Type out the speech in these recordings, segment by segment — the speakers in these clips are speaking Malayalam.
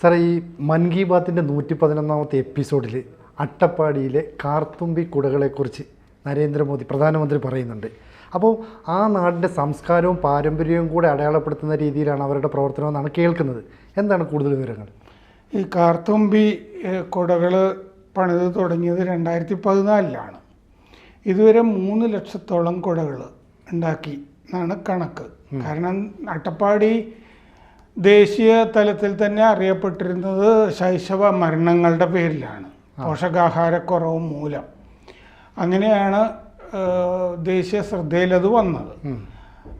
സാറേ ഈ മൻ കി ബാത്തിന്റെ നൂറ്റി പതിനൊന്നാമത്തെ എപ്പിസോഡിൽ അട്ടപ്പാടിയിലെ കാർത്തുമ്പി കുടകളെക്കുറിച്ച് നരേന്ദ്രമോദി പ്രധാനമന്ത്രി പറയുന്നുണ്ട്. അപ്പോൾ ആ നാടിന്റെ സംസ്കാരവും പാരമ്പര്യവും കൂടെ അടയാളപ്പെടുത്തുന്ന രീതിയിലാണ് അവരുടെ പ്രവർത്തനം എന്നാണ് കേൾക്കുന്നത്. എന്താണ് കൂടുതൽ വിവരങ്ങൾ? ഈ കാർത്തുമ്പി കുടകൾ പണിത് തുടങ്ങിയത് രണ്ടായിരത്തി പതിനാലിലാണ് ഇതുവരെ മൂന്ന് ലക്ഷത്തോളം കുടകൾ ഉണ്ടാക്കി എന്നാണ് കണക്ക്. കാരണം അട്ടപ്പാടി ദേശീയ തലത്തിൽ തന്നെ അറിയപ്പെട്ടിരുന്നത് ശൈശവ മരണങ്ങളുടെ പേരിലാണ്. പോഷകാഹാരക്കുറവ് മൂലം. അങ്ങനെയാണ് ദേശീയ ശ്രദ്ധയിലത് വന്നത്.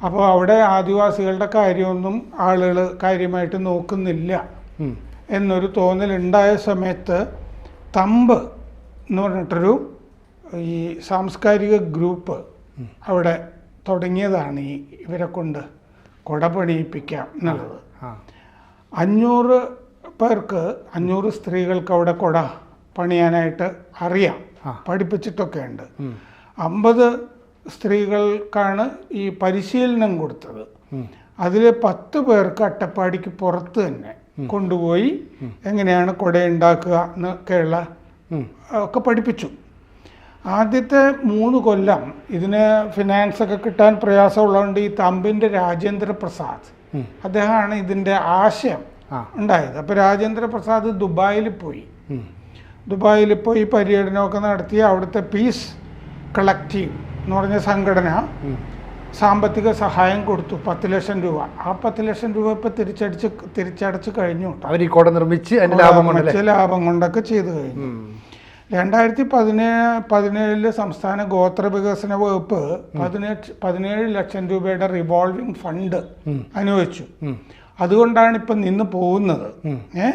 അപ്പോൾ അവിടെ ആദിവാസികളുടെ കാര്യമൊന്നും ആളുകൾ കാര്യമായിട്ട് നോക്കുന്നില്ല. എന്നൊരു തോന്നലുണ്ടായ സമയത്ത് തമ്പ് എന്ന് പറഞ്ഞിട്ടൊരു ഈ സാംസ്കാരിക ഗ്രൂപ്പ് അവിടെ തുടങ്ങിയതാണ് ഈ ഇവരെ കൊണ്ട് കുട പണിയിപ്പിക്കാം എന്നുള്ളത്. അഞ്ഞൂറ് പേർക്ക് അഞ്ഞൂറ് സ്ത്രീകൾക്ക് അവിടെ കൊട പണിയാനായിട്ട് അറിയാം. പഠിപ്പിച്ചിട്ടൊക്കെ ഉണ്ട്. അമ്പത് സ്ത്രീകൾക്കാണ് ഈ പരിശീലനം കൊടുത്തത്. അതിൽ പത്ത് പേർക്ക് അട്ടപ്പാടിക്ക് പുറത്ത് തന്നെ കൊണ്ടുപോയി എങ്ങനെയാണ് കുട ഉണ്ടാക്കുക എന്നൊക്കെയുള്ള ഒക്കെ പഠിപ്പിച്ചു. ആദ്യത്തെ മൂന്ന് കൊല്ലം ഇതിന് ഫിനാൻസ് ഒക്കെ കിട്ടാൻ പ്രയാസമുള്ളതുകൊണ്ട് ഈ തമ്പിന്റെ രാജേന്ദ്ര പ്രസാദ്. അദ്ദേഹമാണ് ഇതിന്റെ ആശയം. ഉണ്ടായത്. അപ്പോൾ രാജേന്ദ്ര പ്രസാദ് ദുബായിൽ പോയി. ദുബായിൽ പോയി പര്യടനമൊക്കെ നടത്തി അവിടുത്തെ പീസ് കളക്റ്റീവ് എന്ന് പറഞ്ഞ സംഘടന സാമ്പത്തിക സഹായം കൊടുത്തു പത്ത് ലക്ഷം രൂപ. ആ പത്ത് ലക്ഷം രൂപ ഇപ്പൊ തിരിച്ചടിച്ച് തിരിച്ചടച്ച് കഴിഞ്ഞു അവർ ഈ കോട നിർമ്മിച്ച് ലാഭം കൊണ്ടൊക്കെ ചെയ്തു കഴിഞ്ഞു. രണ്ടായിരത്തി പതിനേഴ് പതിനേഴിൽ സംസ്ഥാന ഗോത്ര വികസന വകുപ്പ് പതിനെട്ട് പതിനേഴ് ലക്ഷം രൂപയുടെ റിവോൾവിംഗ് ഫണ്ട് അനുവദിച്ചു. അതുകൊണ്ടാണ് ഇപ്പം നിന്ന് പോകുന്നത്. ഏ?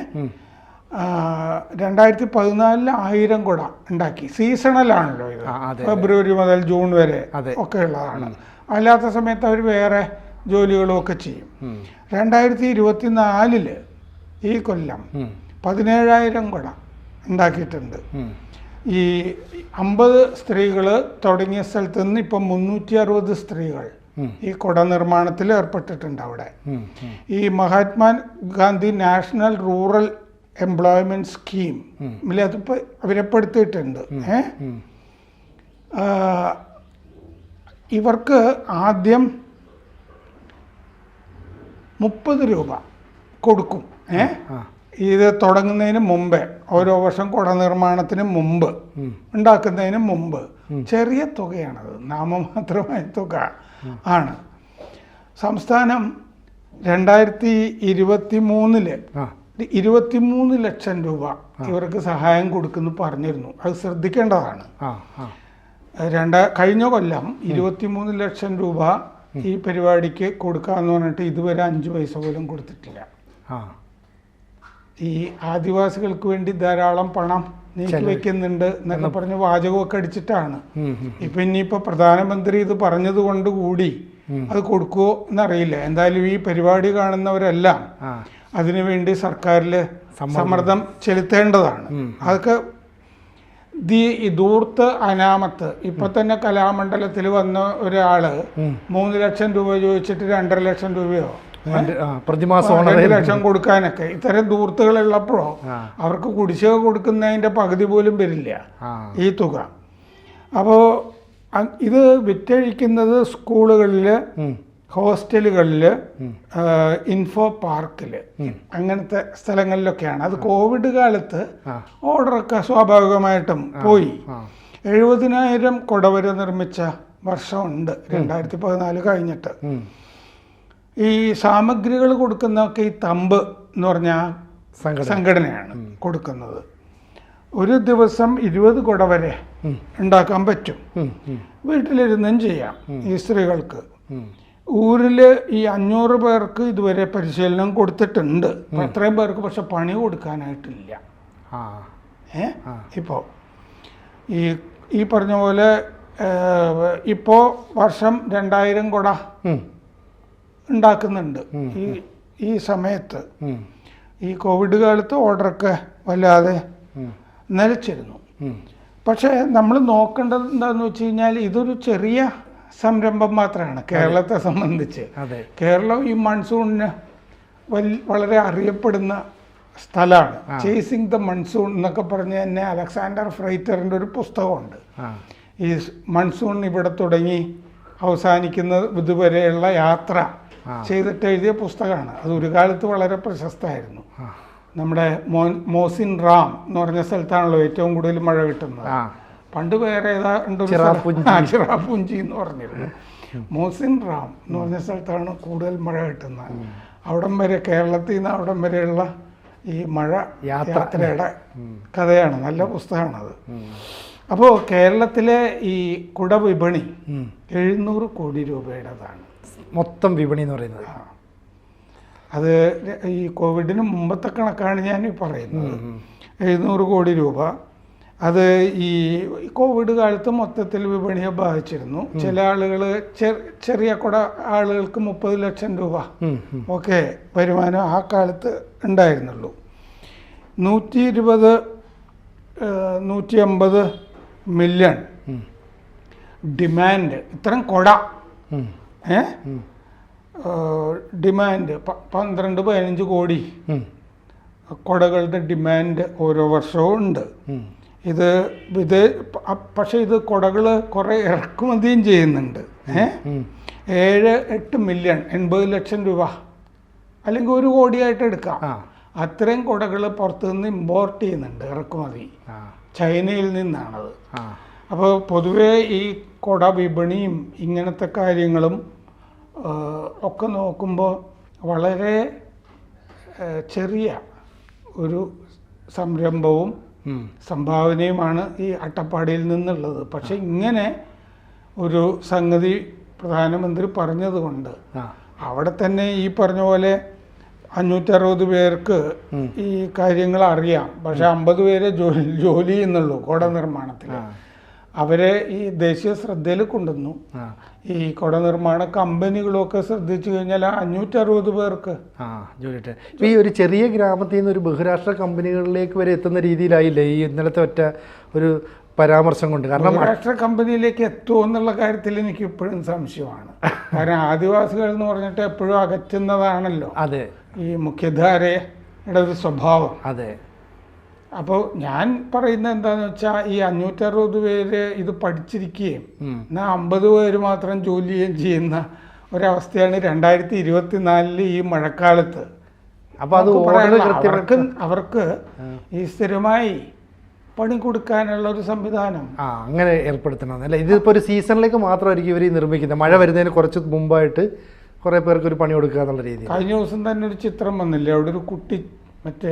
രണ്ടായിരത്തി പതിനാലിൽ ആയിരം കുട ഉണ്ടാക്കി. സീസണലാണല്ലോ ഇത്. ഫെബ്രുവരി മുതൽ ജൂൺ വരെ ഒക്കെ ഉള്ളതാണ് അല്ലാത്ത സമയത്ത് അവർ വേറെ ജോലികളും ഒക്കെ ചെയ്യും. രണ്ടായിരത്തി ഇരുപത്തി നാലിൽ ഈ കൊല്ലം. പതിനേഴായിരം കുട ഉണ്ടാക്കിയിട്ടുണ്ട്. ഈ അമ്പത് സ്ത്രീകൾ തുടങ്ങിയ സ്ഥലത്ത് നിന്ന് ഇപ്പം മുന്നൂറ്റി അറുപത് സ്ത്രീകൾ ഈ കുട നിർമ്മാണത്തിൽ ഏർപ്പെട്ടിട്ടുണ്ട് അവിടെ. ഈ Mahatma Gandhi national rural employment scheme അതിപ്പോൾ അവരെപ്പെടുത്തിയിട്ടുണ്ട് ഇവർക്ക് ആദ്യം മുപ്പത് രൂപ കൊടുക്കും. ഏ? ആ. ഇത് തുടങ്ങുന്നതിന് മുമ്പേ ഓരോ വർഷം കുട നിർമ്മാണത്തിന് മുമ്പ്. ഉണ്ടാക്കുന്നതിന് മുമ്പ് ചെറിയ തുകയാണത്. നാമമാത്രമായ തുക ആണ്. സംസ്ഥാനം രണ്ടായിരത്തി ഇരുപത്തി മൂന്നിൽ ഇരുപത്തി ഇരുപത്തിമൂന്ന് ലക്ഷം രൂപ ഇവർക്ക് സഹായം കൊടുക്കുന്നു പറഞ്ഞിരുന്നു. അത് ശ്രദ്ധിക്കേണ്ടതാണ്. രണ്ട കഴിഞ്ഞ കൊല്ലം ഇരുപത്തിമൂന്ന് ലക്ഷം രൂപ ഈ പരിപാടിക്ക് കൊടുക്കാന്ന് പറഞ്ഞിട്ട് ഇതുവരെ അഞ്ച് പൈസ പോലും കൊടുത്തിട്ടില്ല. ഈ ആദിവാസികൾക്ക് വേണ്ടി ധാരാളം പണം നീക്കി വെക്കുന്നുണ്ട് എന്നൊക്കെ പറഞ്ഞ് വാചകമൊക്കെ അടിച്ചിട്ടാണ്. ഇപ്പൊ ഇനിയിപ്പോ പ്രധാനമന്ത്രി ഇത് പറഞ്ഞതുകൊണ്ട് കൂടി അത് കൊടുക്കുവോ എന്നറിയില്ല. എന്തായാലും ഈ പരിപാടി കാണുന്നവരെല്ലാം. അതിനുവേണ്ടി സർക്കാരിൽ സമ്മർദ്ദം. ചെലുത്തേണ്ടതാണ്. അതൊക്കെ ദി ദൂർത്ത് അനാമത്ത്. ഇപ്പൊ തന്നെ കലാമണ്ഡലത്തിൽ വന്ന ഒരാൾ മൂന്ന് ലക്ഷം രൂപ ചോദിച്ചിട്ട് രണ്ടര ലക്ഷം രൂപയോ പ്രതിമാസം ലക്ഷം കൊടുക്കാനൊക്കെ. ഇത്തരം ദൂർത്തുകൾ ഉള്ളപ്പോഴോ അവർക്ക് കുടിശ്ശിക കൊടുക്കുന്നതിന്റെ പകുതി പോലും വരില്ല ഈ തുക. അപ്പോൾ ഇത് വിറ്റഴിക്കുന്നത് സ്കൂളുകളിൽ ഉം. ഹോസ്റ്റലുകളിൽ ഇൻഫോ പാർക്കിൽ അങ്ങനത്തെ സ്ഥലങ്ങളിലൊക്കെയാണ്. അത് കോവിഡ് കാലത്ത്. ഓർഡറൊക്കെ സ്വാഭാവികമായിട്ടും പോയി. എഴുപതിനായിരം കൊടവര നിർമ്മിച്ച വർഷമുണ്ട്. രണ്ടായിരത്തി പതിനാല് കഴിഞ്ഞിട്ട്. ഈ സാമഗ്രികൾ കൊടുക്കുന്നതൊക്കെ ഈ തമ്പ് എന്ന് പറഞ്ഞ സംഘടന. സംഘടനയാണ് കൊടുക്കുന്നത്. ഒരു ദിവസം ഇരുപത് കുട വരെ ഉണ്ടാക്കാൻ പറ്റും. വീട്ടിലിരുന്നും ചെയ്യാം ഈ സ്ത്രീകൾക്ക്. ഊരിൽ ഈ അഞ്ഞൂറ് പേർക്ക് ഇതുവരെ പരിശീലനം കൊടുത്തിട്ടുണ്ട്. അത്രയും പേർക്ക് പക്ഷെ പണി കൊടുക്കാനായിട്ടില്ല. ഏ? ഇപ്പോൾ ഈ ഈ പറഞ്ഞ പോലെ ഇപ്പോ വർഷം രണ്ടായിരം കുട. ഉണ്ടാക്കുന്നുണ്ട്. ഈ ഈ സമയത്ത് ഈ കോവിഡ് കാലത്ത് ഓർഡറൊക്കെ വല്ലാതെ നിലച്ചിരുന്നു. പക്ഷേ നമ്മൾ നോക്കേണ്ടത് എന്താണെന്ന് വെച്ച് കഴിഞ്ഞാൽ ഇതൊരു ചെറിയ സംരംഭം മാത്രമാണ് കേരളത്തെ സംബന്ധിച്ച്. കേരളം ഈ മൺസൂണിന് വളരെ അറിയപ്പെടുന്ന സ്ഥലമാണ്. ചേസിങ് ദ മൺസൂൺ എന്നൊക്കെ പറഞ്ഞ് തന്നെ അലക്സാണ്ടർ ഫ്രൈറ്ററിന്റെ ഒരു പുസ്തകമുണ്ട്. ഈ മൺസൂൺ ഇവിടെ തുടങ്ങി അവസാനിക്കുന്ന ഇതുവരെയുള്ള യാത്ര. ചെയ്തിട്ട് എഴുതിയ പുസ്തകമാണ്. അത് ഒരു കാലത്ത് വളരെ പ്രശസ്തമായിരുന്നു. നമ്മുടെ മോസിൻ റാം എന്ന് പറഞ്ഞ സ്ഥലത്താണല്ലോ ഏറ്റവും കൂടുതൽ മഴ കിട്ടുന്നത്. പണ്ട് വേറെ ഏതാണ്ട് എന്ന് പറഞ്ഞിരുന്നു. മോസിൻ റാം എന്ന് പറഞ്ഞ സ്ഥലത്താണ് കൂടുതൽ മഴ കിട്ടുന്നത്. അവിടം വരെ കേരളത്തിൽ നിന്ന് അവിടം വരെയുള്ള ഈ മഴ യാത്ര. യാത്രയുടെ കഥയാണ്. നല്ല പുസ്തകമാണ് അത് അപ്പോൾ കേരളത്തിലെ ഈ കുടവിപണി വിപണി എഴുന്നൂറ് കോടി രൂപയുടേതാണ്. മൊത്തം വിപണി എന്ന് പറയുന്നത്. അത് ഈ കോവിഡിന് മുമ്പത്തെ കണക്കാണ് ഞാൻ പറയുന്നത്. എഴുന്നൂറ് കോടി രൂപ. അത് ഈ കോവിഡ് കാലത്ത് മൊത്തത്തിൽ വിപണിയെ ബാധിച്ചിരുന്നു. ചില ആളുകൾ ചെറിയ കുട ആളുകൾക്ക് മുപ്പത് ലക്ഷം രൂപ. ഒക്കെ വരുമാനം ആ കാലത്ത് ഉണ്ടായിരുന്നുള്ളൂ. നൂറ്റി ഇരുപത് നൂറ്റി അമ്പത് മില്യൺ ഡിമാൻഡ്. ഇത്രയും കുട. ഏ? ഡിമാൻഡ് പന്ത്രണ്ട് പതിനഞ്ച് കോടി. കൊടകളുടെ ഡിമാൻഡ് ഓരോ വർഷവും ഉണ്ട്. ഇത് ഇത് പക്ഷെ ഇത് കുടകൾ കുറേ ഇറക്കുമതിയും ചെയ്യുന്നുണ്ട്. ഏ? ഉം. ഏഴ് എട്ട് മില്യൺ എൺപത് ലക്ഷം രൂപ. അല്ലെങ്കിൽ ഒരു കോടിയായിട്ട് എടുക്കാം. അത്രയും കുടകൾ പുറത്തുനിന്ന് ഇമ്പോർട്ട് ചെയ്യുന്നുണ്ട് ഇറക്കുമതി. ചൈനയിൽ നിന്നാണത്. അപ്പോൾ പൊതുവേ ഈ കുട വിപണിയും ഇങ്ങനത്തെ കാര്യങ്ങളും ഒക്കെ നോക്കുമ്പോൾ വളരെ ചെറിയ ഒരു സംരംഭവും. സംഭാവനയുമാണ് ഈ അട്ടപ്പാടിയിൽ നിന്നുള്ളത്. പക്ഷെ ഇങ്ങനെ ഒരു സംഗതി പ്രധാനമന്ത്രി പറഞ്ഞതുകൊണ്ട് അവിടെ തന്നെ ഈ പറഞ്ഞ പോലെ അഞ്ഞൂറ്ററുപത് പേർക്ക് ഈ കാര്യങ്ങൾ അറിയാം. പക്ഷെ അമ്പത് പേരെ ജോലി ജോലി ചെയ്യുന്നുള്ളൂ കോട നിർമ്മാണത്തിൽ. അവരെ ഈ ദേശീയ ശ്രദ്ധയിൽ കൊണ്ടുവന്നു. ഈ കുട നിർമ്മാണ കമ്പനികളൊക്കെ ശ്രദ്ധിച്ചു കഴിഞ്ഞാൽ അഞ്ഞൂറ്ററുപത് പേർക്ക്. ആ ജോലിട്ട്. ഈ ഒരു ചെറിയ ഗ്രാമത്തിൽ നിന്ന് ഒരു ബഹുരാഷ്ട്ര കമ്പനികളിലേക്ക് വരെ എത്തുന്ന രീതിയിലായില്ലേ ഈ ഇന്നലത്തെ ഒറ്റ ഒരു പരാമർശം കൊണ്ട്? കാരണം ബഹുരാഷ്ട്ര കമ്പനിയിലേക്ക് എത്തുമോ എന്നുള്ള കാര്യത്തിൽ എനിക്ക് ഇപ്പോഴും സംശയമാണ്. കാരണം ആദിവാസികൾ എന്ന് പറഞ്ഞിട്ട് എപ്പോഴും അകറ്റുന്നതാണല്ലോ. അതെ. ഈ മുഖ്യധാരയുടെ ഒരു സ്വഭാവം. അതെ. അപ്പോൾ ഞാൻ പറയുന്നത് എന്താണെന്ന് വെച്ചാൽ ഈ അഞ്ഞൂറ്ററുപത് പേര് ഇത് പഠിച്ചിരിക്കുകയും. എന്നാൽ അമ്പത് പേര് മാത്രം ജോലി ചെയ്യുകയും ചെയ്യുന്ന ഒരവസ്ഥയാണ് രണ്ടായിരത്തി ഇരുപത്തിനാലിൽ ഈ മഴക്കാലത്ത്. അപ്പോൾ അത് അവർക്ക് അവർക്ക് ഈ സ്ഥിരമായി പണി കൊടുക്കാനുള്ള ഒരു സംവിധാനം. ആ അങ്ങനെ ഏർപ്പെടുത്തണം. അല്ല ഇതിപ്പോ ഒരു സീസണിലേക്ക് മാത്രമായിരിക്കും ഇവർ നിർമ്മിക്കുന്നത്. മഴ വരുന്നതിന് കുറച്ച് മുമ്പായിട്ട് കുറേ പേർക്ക് ഒരു പണി കൊടുക്കുക എന്നുള്ള രീതി കഴിഞ്ഞ ദിവസം തന്നെ ഒരു ചിത്രം വന്നില്ലേ? അവിടെ ഒരു കുട്ടി മറ്റേ.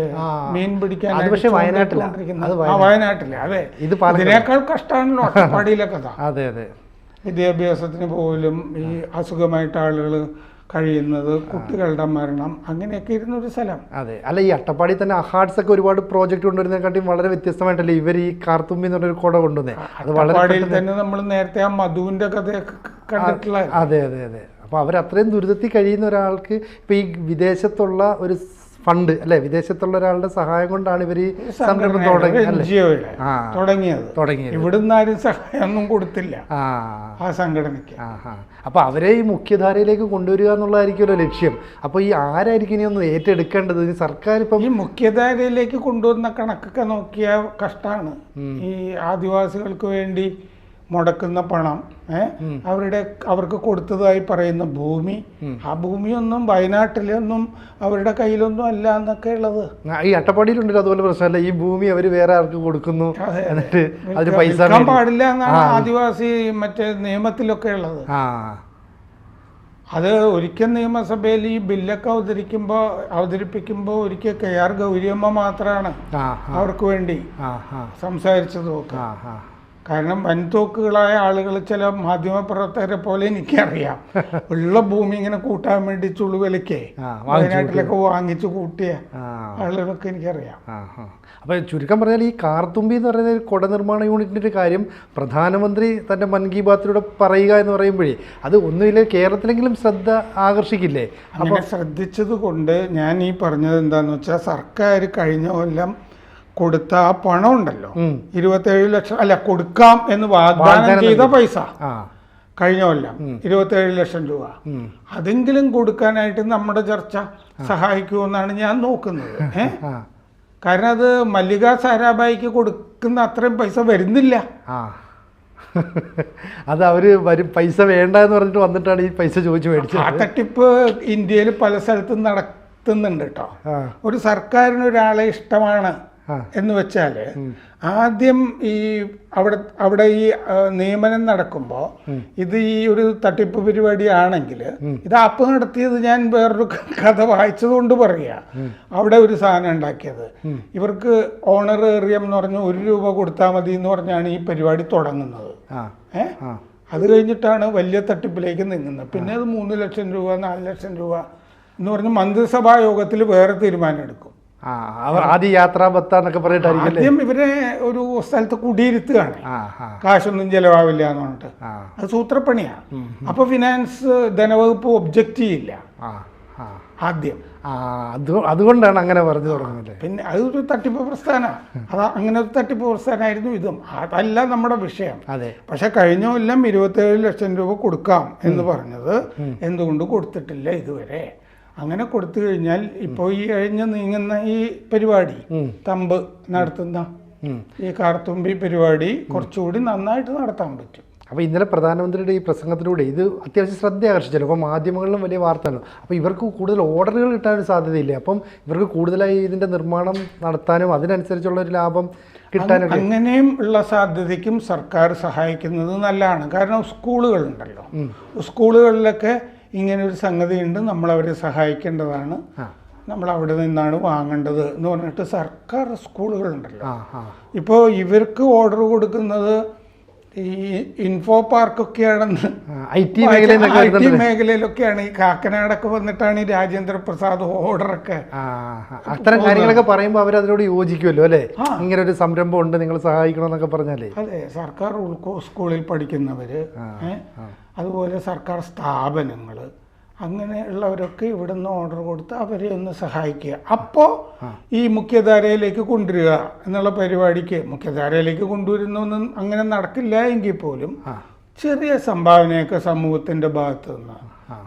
മീൻ പിടിക്കാൻ അത് പക്ഷേ വയനാട്ടിലാ. അത് ആ വയനാട്ടിലെ. അതെ. ഇത്. ഇതിനേക്കാൾ കഷ്ടമാണല്ലോ അട്ടപ്പാടിയിലെ കഥ അതെ അതെ. വിദ്യാഭ്യാസത്തിന് പോലും ഈ അസുഖമായിട്ട് ആളുകൾ കഴിയുന്നത് കുട്ടികളുടെ മരണം അങ്ങനെയൊക്കെ ഇരുന്ന ഒരു സ്ഥലം. അതെ. അല്ല ഈ അട്ടപ്പാടി തന്നെ അഹാർട്സ് ഒക്കെ ഒരുപാട് പ്രോജക്റ്റ് കൊണ്ടുവരുന്നതിനെക്കാട്ടിയും വളരെ വ്യത്യസ്തമായിട്ടല്ലേ ഇവർ ഈ കാർത്തുമ്പി എന്ന് പറഞ്ഞൊരു കുട കൊണ്ടുവന്നേ? അത് അട്ടപ്പാടിയിൽ തന്നെ നമ്മൾ നേരത്തെ ആ മധുവിന്റെ കഥയൊക്കെ കണ്ടിട്ടുള്ള അതെ അതെ അതെ. അപ്പോൾ അവർ അത്രയും ദുരിതത്തിൽ കഴിയുന്ന ഒരാൾക്ക് ഇപ്പോൾ ഈ വിദേശത്തുള്ള ഒരു ഫണ്ട് അല്ലെ? വിദേശത്തുള്ള ഒരാളുടെ സഹായം കൊണ്ടാണ് ഇവർ ഈ സംരംഭം തുടങ്ങി എൻജിഒയുടെ ആ. തുടങ്ങിയത്. തുടങ്ങിയത്. ഇവിടുന്ന് ആരും സഹായമൊന്നും കൊടുത്തില്ല. ആ. സംഘടനയ്ക്ക്. അപ്പോൾ അവരെ ഈ മുഖ്യധാരയിലേക്ക് കൊണ്ടുവരിക എന്നുള്ളതായിരിക്കുമല്ലോ ലക്ഷ്യം. അപ്പൊ ഈ ആരായിരിക്കും ഇനി ഒന്ന് ഏറ്റെടുക്കേണ്ടത്? സർക്കാർ ഇപ്പം ഈ മുഖ്യധാരയിലേക്ക് കൊണ്ടുവന്ന കണക്കൊക്കെ നോക്കിയ കഷ്ടാണ്. ഈ ആദിവാസികൾക്ക് വേണ്ടി മുടക്കുന്ന പണം ഏർ അവരുടെ അവർക്ക് കൊടുത്തതായി പറയുന്ന ഭൂമി ആ ഭൂമിയൊന്നും വയനാട്ടിലൊന്നും അവരുടെ കയ്യിലൊന്നും അല്ല എന്നൊക്കെ ഉള്ളത്. ഈ അട്ടപ്പാടിയിലുണ്ടല്ലോ അതുപോലെ പ്രശ്നമല്ല ഈ ഭൂമി അവർ വേറെ ആർക്ക് കൊടുക്കുന്നു. എന്നിട്ട് അതിന് പൈസ പാടില്ല എന്നാണ് ആദിവാസി മറ്റേ നിയമത്തിലൊക്കെ ഉള്ളത്. അത് ഒരിക്കൽ നിയമസഭയിൽ ഈ ബില്ലൊക്കെ അവതരിക്കുമ്പോൾ അവതരിപ്പിക്കുമ്പോൾ ഒരിക്കൽ കെ ആർ ഗൗരിയമ്മ മാത്രമാണ് അവർക്ക് വേണ്ടി സംസാരിച്ചത് ആ. കാരണം വൻതോക്കുകളായ ആളുകൾ ചില മാധ്യമപ്രവർത്തകരെ പോലെ എനിക്കറിയാം. ഉള്ള ഭൂമി ഇങ്ങനെ കൂട്ടാൻ വേണ്ടി ചുളുവിലക്കേ വയനാട്ടിലൊക്കെ വാങ്ങിച്ചു കൂട്ടിയ ആളുകളൊക്കെ എനിക്കറിയാം. അപ്പോൾ ചുരുക്കം പറഞ്ഞാൽ ഈ കാർത്തുമ്പി എന്ന് പറയുന്ന കുട നിർമ്മാണ യൂണിറ്റിന്റെ കാര്യം പ്രധാനമന്ത്രി തന്റെ മൻ കി ബാത്തിലൂടെ പറയുക എന്ന് പറയുമ്പോഴേ അത് ഒന്നുമില്ല കേരളത്തിലെങ്കിലും ശ്രദ്ധ ആകർഷിക്കില്ലേ? അങ്ങനെ ശ്രദ്ധിച്ചത് കൊണ്ട് ഞാൻ ഈ പറഞ്ഞത് എന്താന്ന് വെച്ചാൽ സർക്കാർ കഴിഞ്ഞ കൊല്ലം കൊടുത്ത ആ പണം ഉണ്ടല്ലോ. ഇരുപത്തേഴ് ലക്ഷം അല്ല കൊടുക്കാം എന്ന് വാഗ്ദാനം ചെയ്ത പൈസ. കഴിഞ്ഞ കൊല്ലം ഇരുപത്തേഴ് ലക്ഷം രൂപ. അതെങ്കിലും കൊടുക്കാനായിട്ട് നമ്മുടെ ചർച്ച സഹായിക്കുമെന്നാണ് ഞാൻ നോക്കുന്നത്. കാരണം അത് മല്ലിക സാരാഭായിക്ക് കൊടുക്കുന്ന അത്രയും പൈസ വരുന്നില്ല. അത് അവർ വരും. പൈസ വേണ്ട എന്ന് പറഞ്ഞിട്ട് വന്നിട്ടാണ് ഈ പൈസ ചോദിച്ചു മേടിച്ചത്. ആ തട്ടിപ്പ് ഇന്ത്യയിൽ പല സ്ഥലത്തും നടത്തുന്നുണ്ട് കേട്ടോ. ഒരു സർക്കാരിന് ഒരാളെ ഇഷ്ടമാണ്. എന്ന് വെച്ചാൽ ആദ്യം ഈ അവിടെ അവിടെ ഈ നിയമനം നടക്കുമ്പോൾ ഇത് ഈ ഒരു തട്ടിപ്പ് പരിപാടി ആണെങ്കിൽ ഇത് ആപ്പ് നടത്തിയത് ഞാൻ വേറൊരു കഥ വായിച്ചതുകൊണ്ട് പറയാ. അവിടെ ഒരു സാധനം ഉണ്ടാക്കിയത്. ഇവർക്ക് ഓണറേറിയം എന്ന് പറഞ്ഞ ഒരു രൂപ കൊടുത്താൽ മതി എന്ന് പറഞ്ഞാണ് ഈ പരിപാടി തുടങ്ങുന്നത്. ആ. ഏ? ആ. അത് കഴിഞ്ഞിട്ടാണ് വലിയ തട്ടിപ്പിലേക്ക് നീങ്ങുന്നത്. പിന്നെ അത് മൂന്ന് ലക്ഷം രൂപ നാല് ലക്ഷം രൂപ എന്ന് പറഞ്ഞ് മന്ത്രിസഭാ യോഗത്തിൽ വേറെ തീരുമാനം എടുക്കും അവർ ആദ്യ യാത്രാ എന്നൊക്കെ പറഞ്ഞിട്ടായിരിക്കും ആദ്യം ഇവരെ ഒരു സ്ഥലത്ത് കുടിയിരുത്തുകയാണ്. കാശൊന്നും ചെലവാവില്ല എന്ന് പറഞ്ഞിട്ട് അത് സൂത്രപ്പണിയാണ്. അപ്പൊ ഫിനാൻസ് ധനവകുപ്പ് ഒബ്ജക്റ്റ് ചെയ്യില്ല. ആദ്യം. അതുകൊണ്ടാണ് അങ്ങനെ പറഞ്ഞു തുടങ്ങുന്നത്. പിന്നെ അതൊരു തട്ടിപ്പ് പ്രസ്ഥാനമാണ്. അത് അങ്ങനെ ഒരു തട്ടിപ്പ് പ്രസ്ഥാനമായിരുന്നു ഇതും. അതല്ല നമ്മുടെ വിഷയം. അതെ. പക്ഷെ കഴിഞ്ഞ കൊല്ലം ഇരുപത്തേഴ് ലക്ഷം രൂപ കൊടുക്കാം എന്ന് പറഞ്ഞത് എന്തുകൊണ്ട് കൊടുത്തിട്ടില്ല ഇതുവരെ? അങ്ങനെ കൊടുത്തു കഴിഞ്ഞാൽ ഇപ്പോൾ ഈ കഴിഞ്ഞ് നീങ്ങുന്ന ഈ പരിപാടി തമ്പ് നടത്തുന്ന. ഈ കാർത്തുമ്പി പരിപാടി കുറച്ചുകൂടി നന്നായിട്ട് നടത്താൻ പറ്റും. അപ്പോൾ ഇന്നലെ പ്രധാനമന്ത്രിയുടെ ഈ പ്രസംഗത്തിലൂടെ ഇത് അത്യാവശ്യം ശ്രദ്ധ ആകർഷിച്ചല്ലോ. അപ്പോൾ മാധ്യമങ്ങളിലും വലിയ വാർത്തയാണ്. അപ്പോൾ ഇവർക്ക് കൂടുതൽ ഓർഡറുകൾ കിട്ടാൻ സാധ്യതയില്ലേ? അപ്പം ഇവർക്ക് കൂടുതലായി ഇതിന്റെ നിർമ്മാണം നടത്താനും അതിനനുസരിച്ചുള്ള ഒരു ലാഭം കിട്ടാനും അങ്ങനെയും ഉള്ള സാധ്യതയ്ക്കും സർക്കാർ സഹായിക്കുന്നത് നല്ലതാണ്. കാരണം സ്കൂളുകളുണ്ടല്ലോ. സ്കൂളുകളിലൊക്കെ ഇങ്ങനെ ഒരു സംഗതിയുണ്ട്. നമ്മൾ അവരെ സഹായിക്കേണ്ടതാണ്. നമ്മൾ അവിടെ നിന്നാണ് വാങ്ങേണ്ടത് എന്ന് പറഞ്ഞിട്ട് സർക്കാർ സ്കൂളുകളുണ്ടല്ലോ. ഇപ്പോൾ ഇവർക്ക് ഓർഡർ കൊടുക്കുന്നത് ഈ ഇൻഫോ പാർക്കൊക്കെയാണെന്ന് ഐ ടി ഐ ടി മേഖലയിലൊക്കെയാണ്. ഈ കാക്കനാടൊക്കെ വന്നിട്ടാണ് ഈ രാജേന്ദ്ര പ്രസാദ് ഓർഡറൊക്കെ. അത്തരം കാര്യങ്ങളൊക്കെ പറയുമ്പോൾ അവർ അതിനോട് യോജിക്കുമല്ലോ അല്ലേ? ഇങ്ങനെ ഒരു സംരംഭം ഉണ്ട് നിങ്ങൾ സഹായിക്കണമെന്നൊക്കെ പറഞ്ഞാലേ. അതെ സർക്കാർ സ്കൂളിൽ പഠിക്കുന്നവർ അതുപോലെ സർക്കാർ സ്ഥാപനങ്ങൾ അങ്ങനെയുള്ളവരൊക്കെ ഇവിടുന്ന് ഓർഡർ കൊടുത്ത് അവരെ ഒന്ന് സഹായിക്കുക. അപ്പോൾ ഈ മുഖ്യധാരയിലേക്ക് കൊണ്ടുവരിക എന്നുള്ള പരിപാടിക്ക് മുഖ്യധാരയിലേക്ക് കൊണ്ടുവരുന്നൊന്നും അങ്ങനെ നടക്കില്ല എങ്കിൽ പോലും ചെറിയ സംഭാവനയൊക്കെ സമൂഹത്തിന്റെ ഭാഗത്തു നിന്ന്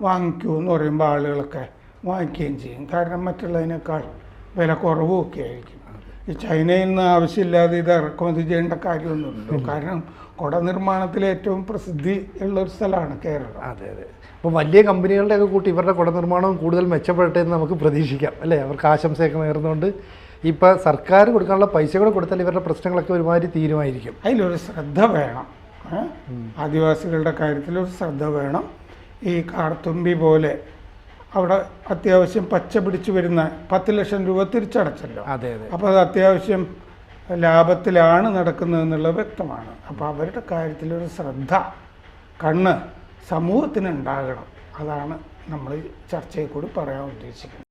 വാങ്ങിക്കൂ എന്ന് പറയുമ്പോൾ ആളുകളൊക്കെ വാങ്ങിക്കുകയും ചെയ്യും. കാരണം മറ്റുള്ളതിനേക്കാൾ വില കുറവും ഒക്കെ ആയിരിക്കും. ഈ ചൈനയിൽ നിന്ന് ആവശ്യമില്ലാതെ ഇത് ഇറക്കുമതി ചെയ്യേണ്ട കാര്യമൊന്നുമില്ലല്ലോ. കാരണം കുട നിർമ്മാണത്തിൽ ഏറ്റവും പ്രസിദ്ധി ഉള്ള ഒരു സ്ഥലമാണ് കേരളം. അതെ അതെ. അപ്പോൾ വലിയ കമ്പനികളുടെ ഒക്കെ കൂട്ടി ഇവരുടെ കുട നിർമ്മാണവും കൂടുതൽ മെച്ചപ്പെടട്ടെ എന്ന് നമുക്ക് പ്രതീക്ഷിക്കാം അല്ലേ? അവർക്ക് ആശംസയൊക്കെ നേർന്നുകൊണ്ട് ഇപ്പോൾ സർക്കാർ കൊടുക്കാനുള്ള പൈസ കൂടെ കൊടുത്താൽ ഇവരുടെ പ്രശ്നങ്ങളൊക്കെ ഒരുമാതിരി തീരുമായിരിക്കും. അതിലൊരു ശ്രദ്ധ വേണം. ആദിവാസികളുടെ കാര്യത്തിൽ ഒരു ശ്രദ്ധ വേണം. ഈ കാർത്തുമ്പി പോലെ അവിടെ അത്യാവശ്യം പച്ച പിടിച്ചു വരുന്ന പത്ത് ലക്ഷം രൂപ തിരിച്ചടച്ചല്ലോ. അതെ അതെ. അപ്പോൾ അത് അത്യാവശ്യം ലാഭത്തിലാണ് നടക്കുന്നത് എന്നുള്ളത് വ്യക്തമാണ്. അപ്പോൾ അവരുടെ കാര്യത്തിലൊരു ശ്രദ്ധ കണ്ണ് സമൂഹത്തിന് ഉണ്ടാകണം അതാണ് നമ്മൾ ചർച്ചയിൽ കൂടി പറയാൻ ഉദ്ദേശിക്കുന്നത്.